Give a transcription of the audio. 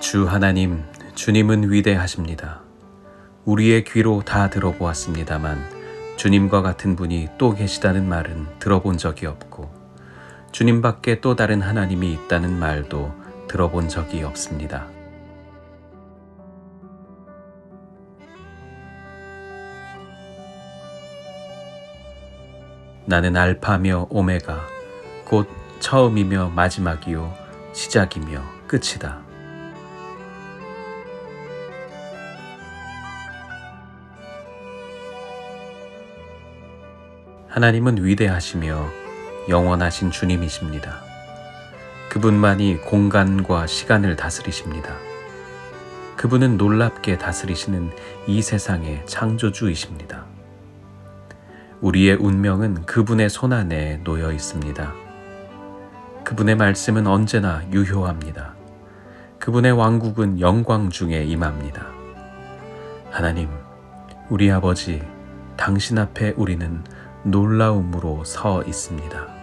주 하나님, 주님은 위대하십니다. 우리의 귀로 다 들어보았습니다만 주님과 같은 분이 또 계시다는 말은 들어본 적이 없고 주님 밖에 또 다른 하나님이 있다는 말도 들어본 적이 없습니다. 나는 알파며 오메가 곧 처음이며 마지막이요 시작이며 끝이다. 하나님은 위대하시며 영원하신 주님이십니다. 그분만이 공간과 시간을 다스리십니다. 그분은 놀랍게 다스리시는 이 세상의 창조주이십니다. 우리의 운명은 그분의 손안에 놓여 있습니다. 그분의 말씀은 언제나 유효합니다. 그분의 왕국은 영광 중에 임합니다. 하나님, 우리 아버지, 당신 앞에 우리는 놀라움으로 서 있습니다.